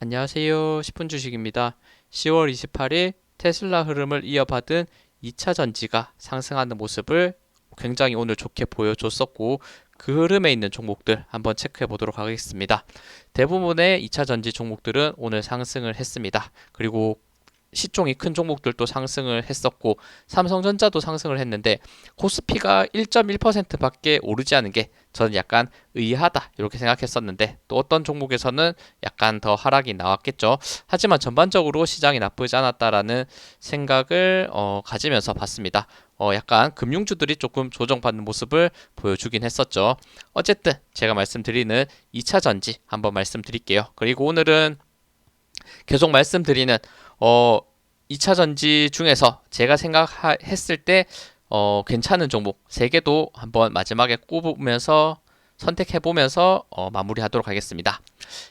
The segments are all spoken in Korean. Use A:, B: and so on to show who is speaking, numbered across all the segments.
A: 안녕하세요. 10분 주식입니다. 10월 28일 테슬라 흐름을 이어받은 2차 전지가 상승하는 모습을 굉장히 오늘 좋게 보여줬었고 그 흐름에 있는 종목들 한번 체크해 보도록 하겠습니다. 대부분의 2차 전지 종목들은 오늘 상승을 했습니다. 그리고 시총이 큰 종목들도 상승을 했었고 삼성전자도 상승을 했는데 코스피가 1.1%밖에 오르지 않은 게 저는 약간 의아하다 이렇게 생각했었는데 또 어떤 종목에서는 약간 더 하락이 나왔겠죠. 하지만 전반적으로 시장이 나쁘지 않았다라는 생각을 어, 가지면서 봤습니다. 어, 약간 금융주들이 조금 조정받는 모습을 보여주긴 했었죠. 어쨌든 제가 말씀드리는 2차 전지 한번 말씀드릴게요. 그리고 오늘은 계속 말씀드리는 어 2차 전지 중에서 제가 생각했을 때 어, 괜찮은 종목 3개도 한번 마지막에 꼽으면서 선택해 보면서 어, 마무리하도록 하겠습니다.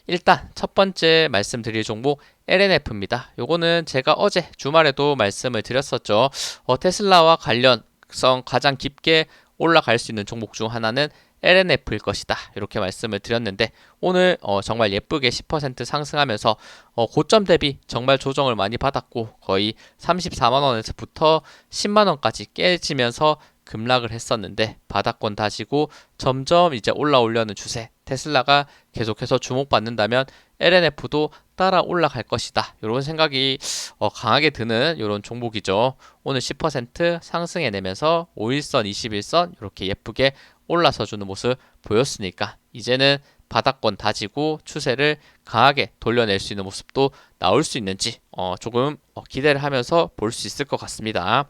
A: 일단 첫 번째 말씀드릴 종목 LNF입니다. 요거는 제가 어제 주말에도 말씀을 드렸었죠. 어, 테슬라와 관련성 가장 깊게 올라갈 수 있는 종목 중 하나는 LNF일 것이다. 이렇게 말씀을 드렸는데 오늘 어, 정말 예쁘게 10% 상승하면서 어, 고점 대비 정말 조정을 많이 받았고 거의 34만 원에서부터 10만 원까지 깨지면서 급락을 했었는데 바닥권 다지고 점점 이제 올라오려는 추세 테슬라가 계속해서 주목받는다면 LNF도 따라 올라갈 것이다. 이런 생각이 어, 강하게 드는 이런 종목이죠. 오늘 10% 상승해내면서 5일선, 21선 이렇게 예쁘게 올라서 주는 모습 보였으니까 이제는 바닥권 다지고 추세를 강하게 돌려낼 수 있는 모습도 나올 수 있는지 어, 조금 어, 기대를 하면서 볼 수 있을 것 같습니다.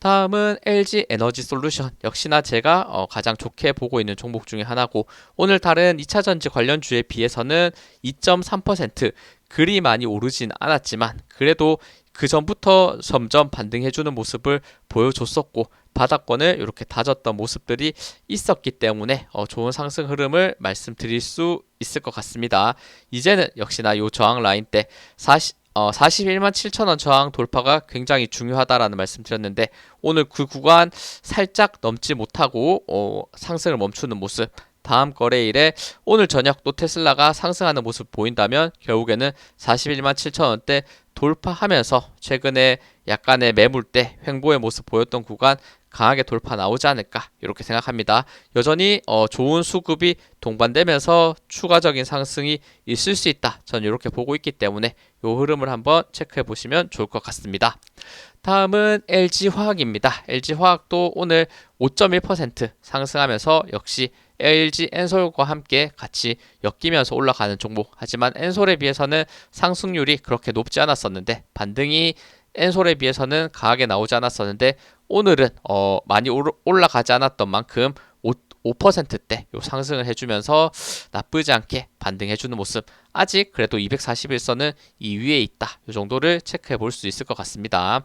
A: 다음은 LG 에너지 솔루션 역시나 제가 어, 가장 좋게 보고 있는 종목 중에 하나고 오늘 다른 2차 전지 관련 주에 비해서는 2.3% 그리 많이 오르진 않았지만 그래도 그 전부터 점점 반등해주는 모습을 보여줬었고 바닥권을 이렇게 다졌던 모습들이 있었기 때문에 어, 좋은 상승 흐름을 말씀드릴 수 있을 것 같습니다. 이제는 역시나 이 저항 라인 때 40, 어, 41만 7천원 저항 돌파가 굉장히 중요하다라는 말씀 드렸는데 오늘 그 구간 살짝 넘지 못하고 어, 상승을 멈추는 모습 다음 거래일에 오늘 저녁 또 테슬라가 상승하는 모습 보인다면 결국에는 41만 7천 원대 돌파하면서 최근에 약간의 매물대 횡보의 모습 보였던 구간 강하게 돌파 나오지 않을까 이렇게 생각합니다. 여전히 어, 좋은 수급이 동반되면서 추가적인 상승이 있을 수 있다. 저는 이렇게 보고 있기 때문에 이 흐름을 한번 체크해 보시면 좋을 것 같습니다. 다음은 LG화학입니다. LG화학도 오늘 5.1% 상승하면서 역시 LG 엔솔과 함께 같이 엮이면서 올라가는 종목. 하지만 엔솔에 비해서는 상승률이 그렇게 높지 않았었는데 반등이 엔솔에 비해서는 강하게 나오지 않았었는데 오늘은 어 많이 올라가지 않았던 만큼 5%대 요 상승을 해주면서 나쁘지 않게 반등해주는 모습. 아직 그래도 241선은 이 위에 있다. 이 정도를 체크해 볼 수 있을 것 같습니다.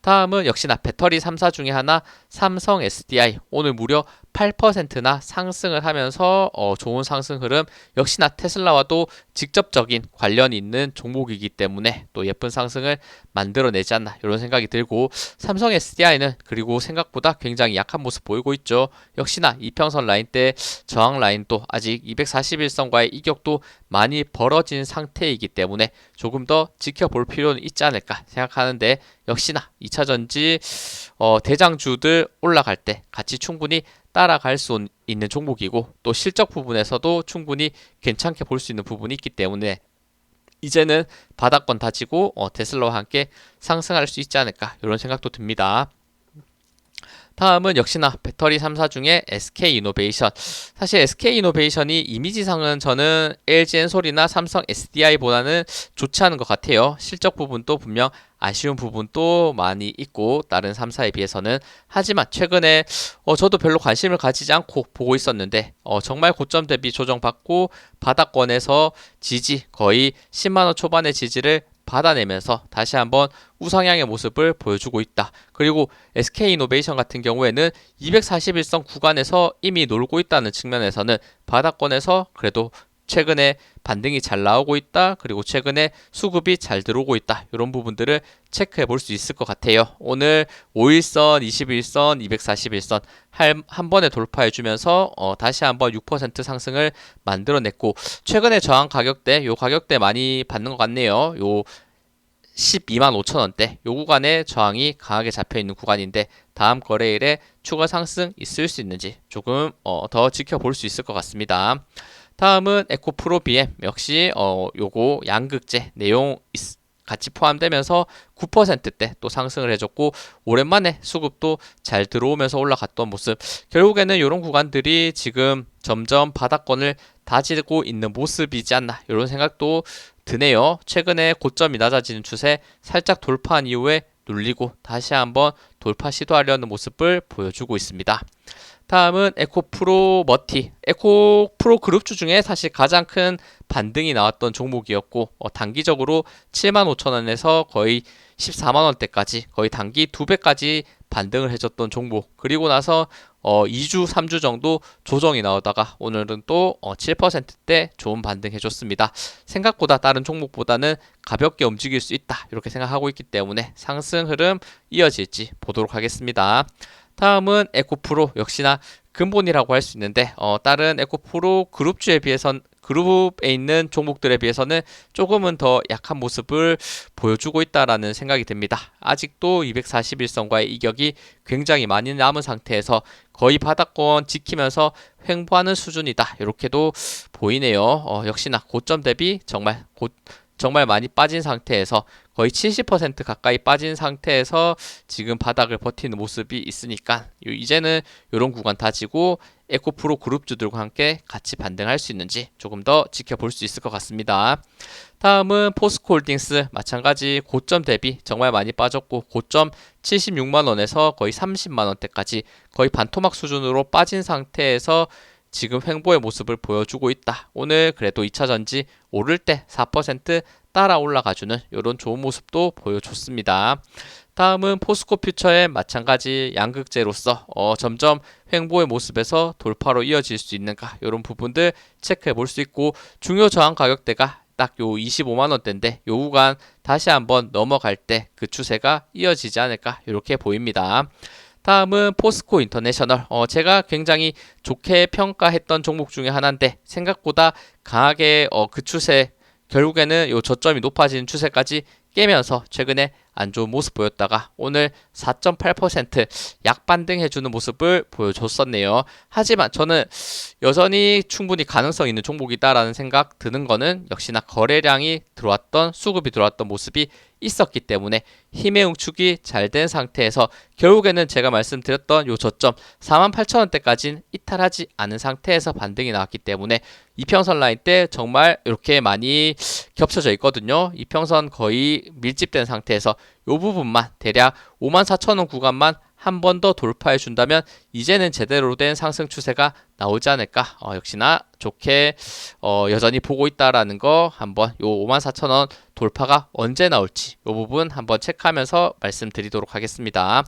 A: 다음은 역시나 배터리 3사 중에 하나 삼성 SDI 오늘 무려 8%나 상승을 하면서 어, 좋은 상승 흐름 역시나 테슬라와도 직접적인 관련이 있는 종목이기 때문에 또 예쁜 상승을 만들어내지 않나 이런 생각이 들고 삼성 SDI는 그리고 생각보다 굉장히 약한 모습 보이고 있죠. 역시나 이평선 라인 때 저항 라인도 아직 241선과의 이격도 많이 벌어진 상태이기 때문에 조금 더 지켜볼 필요는 있지 않을까 생각하는데 역시나 2차 전지 어, 대장주들 올라갈 때 같이 충분히 따라갈 수 있는 종목이고 또 실적 부분에서도 충분히 괜찮게 볼 수 있는 부분이 있기 때문에 이제는 바닥권 다지고 어, 테슬라와 함께 상승할 수 있지 않을까 이런 생각도 듭니다. 다음은 역시나 배터리 3사 중에 SK 이노베이션. 사실 SK 이노베이션이 이미지상은 저는 LG 엔솔이나 삼성 SDI보다는 좋지 않은 것 같아요. 실적 부분도 분명 아쉬운 부분도 많이 있고 다른 3사에 비해서는 하지만 최근에 어, 저도 별로 관심을 가지지 않고 보고 있었는데 어, 정말 고점 대비 조정받고 바닥권에서 지지 거의 10만원 초반의 지지를 받아내면서 다시 한번 우상향의 모습을 보여주고 있다. 그리고 SK 이노베이션 같은 경우에는 241선 구간에서 이미 놀고 있다는 측면에서는 바닥권에서 그래도 최근에 반등이 잘 나오고 있다. 그리고 최근에 수급이 잘 들어오고 있다. 이런 부분들을 체크해 볼 수 있을 것 같아요. 오늘 5일선, 21선, 241선 한 번에 돌파해 주면서 어, 다시 한번 6% 상승을 만들어냈고 최근에 저항 가격대 요 가격대 많이 받는 것 같네요. 요 12만 5천 원대 요 구간에 저항이 강하게 잡혀 있는 구간인데 다음 거래일에 추가 상승 있을 수 있는지 조금 어, 더 지켜볼 수 있을 것 같습니다. 다음은 에코프로 BM 역시 어 요거 양극재 내용 있, 같이 포함되면서 9%대 또 상승을 해줬고 오랜만에 수급도 잘 들어오면서 올라갔던 모습 결국에는 이런 구간들이 지금 점점 바닥권을 다지고 있는 모습이지 않나 이런 생각도 드네요. 최근에 고점이 낮아지는 추세 살짝 돌파한 이후에 눌리고 다시 한번 돌파 시도하려는 모습을 보여주고 있습니다. 다음은 에코 프로 머티. 에코 프로 그룹주 중에 사실 가장 큰 반등이 나왔던 종목이었고 어, 단기적으로 7만 5천 원에서 거의 14만 원대까지 거의 단기 2배까지 반등을 해줬던 종목. 그리고 나서 어, 2주, 3주 정도 조정이 나오다가 오늘은 또 어, 7%대 좋은 반등 해줬습니다. 생각보다 다른 종목보다는 가볍게 움직일 수 있다. 이렇게 생각하고 있기 때문에 상승 흐름 이어질지 보도록 하겠습니다. 다음은 에코프로 역시나 근본이라고 할 수 있는데 어, 다른 에코프로 그룹주에 비해선 그룹에 있는 종목들에 비해서는 조금은 더 약한 모습을 보여주고 있다라는 생각이 듭니다. 아직도 241선과의 이격이 굉장히 많이 남은 상태에서 거의 바닥권 지키면서 횡보하는 수준이다. 이렇게도 보이네요. 어, 역시나 고점 대비 정말 고, 정말 많이 빠진 상태에서 거의 70% 가까이 빠진 상태에서 지금 바닥을 버티는 모습이 있으니까 이제는 이런 구간 다지고 에코프로 그룹주들과 함께 같이 반등할 수 있는지 조금 더 지켜볼 수 있을 것 같습니다. 다음은 포스코홀딩스 마찬가지 고점 대비 정말 많이 빠졌고 고점 76만 원에서 거의 30만 원대까지 거의 반토막 수준으로 빠진 상태에서 지금 횡보의 모습을 보여주고 있다. 오늘 그래도 2차 전지 오를 때 4% 따라 올라가주는 이런 좋은 모습도 보여줬습니다. 다음은 포스코 퓨처의 마찬가지 양극재로서 어, 점점 횡보의 모습에서 돌파로 이어질 수 있는가 이런 부분들 체크해 볼 수 있고 중요 저항 가격대가 딱 요 25만 원대인데 요 구간 다시 한번 넘어갈 때 그 추세가 이어지지 않을까 이렇게 보입니다. 다음은 포스코 인터내셔널. 어, 제가 굉장히 좋게 평가했던 종목 중에 하나인데 생각보다 강하게 어, 그 추세 결국에는 요 저점이 높아지는 추세까지 깨면서 최근에 안 좋은 모습 보였다가 오늘 4.8% 약반등해주는 모습을 보여줬었네요. 하지만 저는 여전히 충분히 가능성 있는 종목이다라는 생각 드는 거는 역시나 거래량이 들어왔던 수급이 들어왔던 모습이 있었기 때문에 힘의 응축이 잘 된 상태에서 결국에는 제가 말씀드렸던 요 저점 48,000원대까지는 이탈하지 않은 상태에서 반등이 나왔기 때문에 이평선 라인 때 정말 이렇게 많이 겹쳐져 있거든요. 이평선 거의 밀집된 상태에서 요 부분만 대략 54,000원 구간만 한 번 더 돌파해 준다면 이제는 제대로 된 상승 추세가 나오지 않을까 어, 역시나 좋게 어, 여전히 보고 있다라는 거 한번 요 54,000원 돌파가 언제 나올지 요 부분 한번 체크하면서 말씀드리도록 하겠습니다.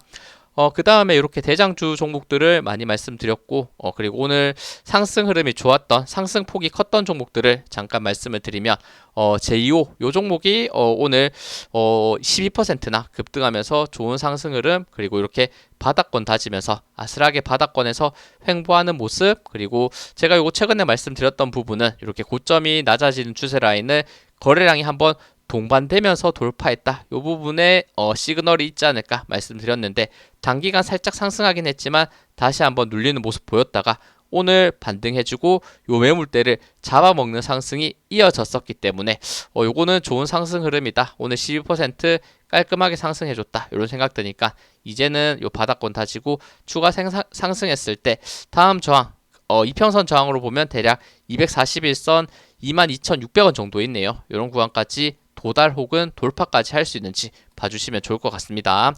A: 어, 그 다음에 이렇게 대장주 종목들을 많이 말씀드렸고, 어, 그리고 오늘 상승 흐름이 좋았던, 상승 폭이 컸던 종목들을 잠깐 말씀을 드리면, 어, 제2호, 요 종목이, 어, 오늘, 어, 12%나 급등하면서 좋은 상승 흐름, 그리고 이렇게 바닥권 다지면서 아슬하게 바닥권에서 횡보하는 모습, 그리고 제가 요거 최근에 말씀드렸던 부분은 이렇게 고점이 낮아지는 추세 라인을 거래량이 한번 동반되면서 돌파했다. 이 부분에 어, 시그널이 있지 않을까 말씀드렸는데 단기간 살짝 상승하긴 했지만 다시 한번 눌리는 모습 보였다가 오늘 반등해주고 요 매물대를 잡아먹는 상승이 이어졌었기 때문에 어, 요거는 좋은 상승 흐름이다. 오늘 12% 깔끔하게 상승해줬다. 이런 생각 드니까 이제는 요 바닥권 다지고 추가 생사, 상승했을 때 다음 저항 어, 이평선 저항으로 보면 대략 241선 22,600원 정도 있네요. 이런 구간까지 도달 혹은 돌파까지 할 수 있는지 봐주시면 좋을 것 같습니다.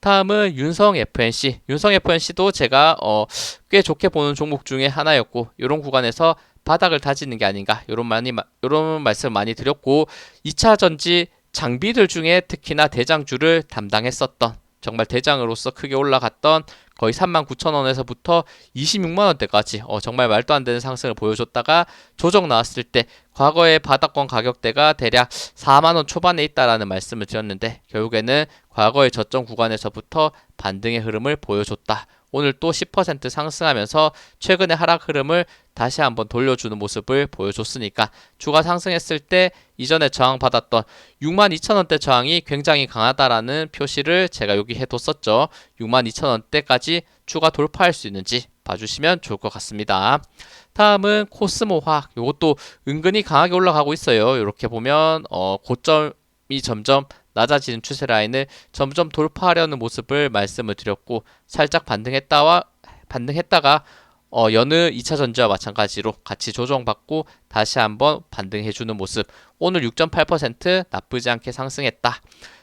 A: 다음은 윤성 FNC. 윤성 FNC도 제가 어, 꽤 좋게 보는 종목 중에 하나였고 이런 구간에서 바닥을 다지는 게 아닌가 이런 많이 이런 말씀 많이 드렸고 2차 전지 장비들 중에 특히나 대장주를 담당했었던 정말 대장으로서 크게 올라갔던 거의 39,000원에서부터 26만원대까지 어, 정말 말도 안 되는 상승을 보여줬다가 조정 나왔을 때 과거의 바닥권 가격대가 대략 4만원 초반에 있다라는 말씀을 드렸는데 결국에는 과거의 저점 구간에서부터 반등의 흐름을 보여줬다. 오늘 또 10% 상승하면서 최근의 하락 흐름을 다시 한번 돌려주는 모습을 보여줬으니까 주가 상승했을 때 이전에 저항받았던 62,000원대 저항이 굉장히 강하다라는 표시를 제가 여기 해뒀었죠. 62,000원대까지 추가 돌파할 수 있는지 봐주시면 좋을 것 같습니다. 다음은 코스모 화학. 이것도 은근히 강하게 올라가고 있어요. 이렇게 보면 어, 고점 이 점점 낮아지는 추세 라인을 점점 돌파하려는 모습을 말씀을 드렸고 살짝 반등했다와 반등했다가 어, 여느 2차 전지와 마찬가지로 같이 조정받고 다시 한번 반등해주는 모습. 오늘 6.8% 나쁘지 않게 상승했다.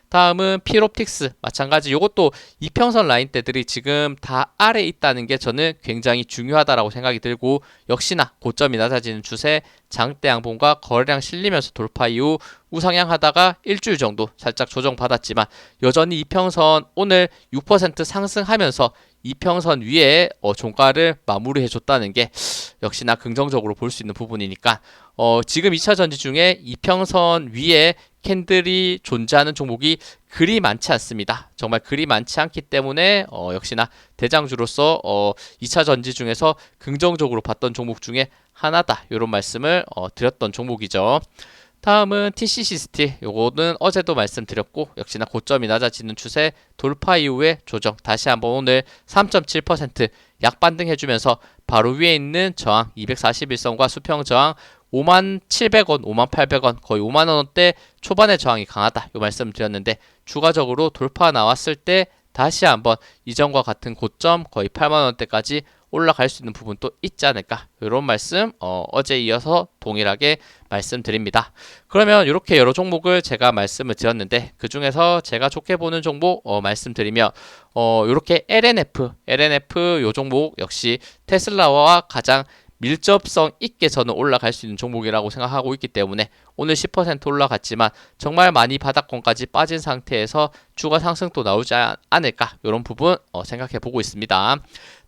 A: 다음은 필옵틱스. 마찬가지. 이것도 이평선 라인대들이 지금 다 아래 있다는 게 저는 굉장히 중요하다라고 생각이 들고 역시나 고점이 낮아지는 추세 장대 양봉과 거래량 실리면서 돌파 이후 우상향 하다가 일주일 정도 살짝 조정받았지만 여전히 이평선 오늘 6% 상승하면서 이평선 위에 어, 종가를 마무리해 줬다는 게 역시나 긍정적으로 볼 수 있는 부분이니까 어, 지금 2차 전지 중에 이평선 위에 캔들이 존재하는 종목이 그리 많지 않습니다. 정말 그리 많지 않기 때문에 어, 역시나 대장주로서 어, 2차 전지 중에서 긍정적으로 봤던 종목 중에 하나다. 이런 말씀을 어, 드렸던 종목이죠. 다음은 TCC 스틸. 요거는 어제도 말씀드렸고 역시나 고점이 낮아지는 추세 돌파 이후에 조정 다시 한번 오늘 3.7% 약반등 해주면서 바로 위에 있는 저항 241선과 수평 저항 5만 700원, 5만 800원, 거의 5만 원대 초반의 저항이 강하다. 이 말씀 드렸는데 추가적으로 돌파 나왔을 때 다시 한번 이전과 같은 고점 거의 8만 원대까지 올라갈 수 있는 부분도 있지 않을까 이런 말씀 어, 어제 이어서 동일하게 말씀드립니다. 그러면 이렇게 여러 종목을 제가 말씀을 드렸는데 그 중에서 제가 좋게 보는 종목 어, 말씀드리면 어, 이렇게 LNF, LNF 요 종목 역시 테슬라와 가장 밀접성 있게 저는 올라갈 수 있는 종목이라고 생각하고 있기 때문에 오늘 10% 올라갔지만 정말 많이 바닥권까지 빠진 상태에서 추가 상승도 나오지 않을까 이런 부분 어, 생각해 보고 있습니다.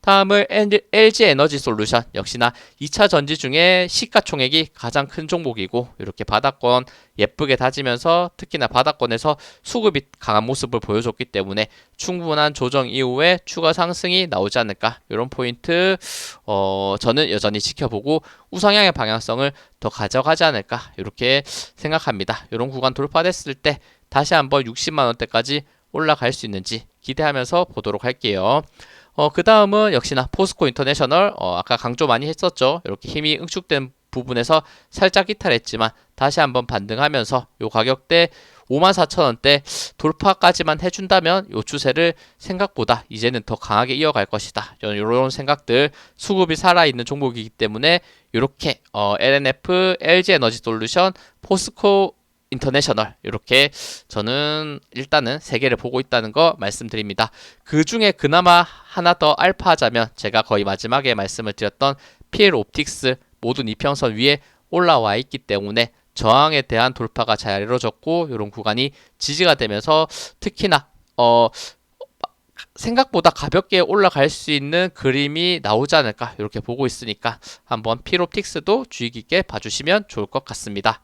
A: 다음은 LG 에너지 솔루션 역시나 2차 전지 중에 시가총액이 가장 큰 종목이고 이렇게 바닥권 예쁘게 다지면서 특히나 바닥권에서 수급이 강한 모습을 보여줬기 때문에 충분한 조정 이후에 추가 상승이 나오지 않을까 이런 포인트 어, 저는 여전히 지켜보고 우상향의 방향성을 더 가져가지 않을까 이렇게 생각합니다. 이런 구간 돌파됐을 때 다시 한번 60만 원대까지 올라갈 수 있는지 기대하면서 보도록 할게요. 어, 그 다음은 역시나 포스코 인터내셔널, 어, 아까 강조 많이 했었죠. 이렇게 힘이 응축된 부분에서 살짝 이탈했지만 다시 한번 반등하면서 요 가격대 54,000원대 돌파까지만 해준다면 요 추세를 생각보다 이제는 더 강하게 이어갈 것이다. 이런 생각들 수급이 살아있는 종목이기 때문에 이렇게 어, LNF, LG 에너지 솔루션, 포스코 인터내셔널 이렇게 저는 일단은 세 개를 보고 있다는 거 말씀드립니다. 그 중에 그나마 하나 더 알파하자면 제가 거의 마지막에 말씀을 드렸던 PL 옵틱스 모든 이평선 위에 올라와 있기 때문에 저항에 대한 돌파가 잘 이루어졌고 이런 구간이 지지가 되면서 특히나 어 생각보다 가볍게 올라갈 수 있는 그림이 나오지 않을까 이렇게 보고 있으니까 한번 피롭틱스도 주의 깊게 봐주시면 좋을 것 같습니다.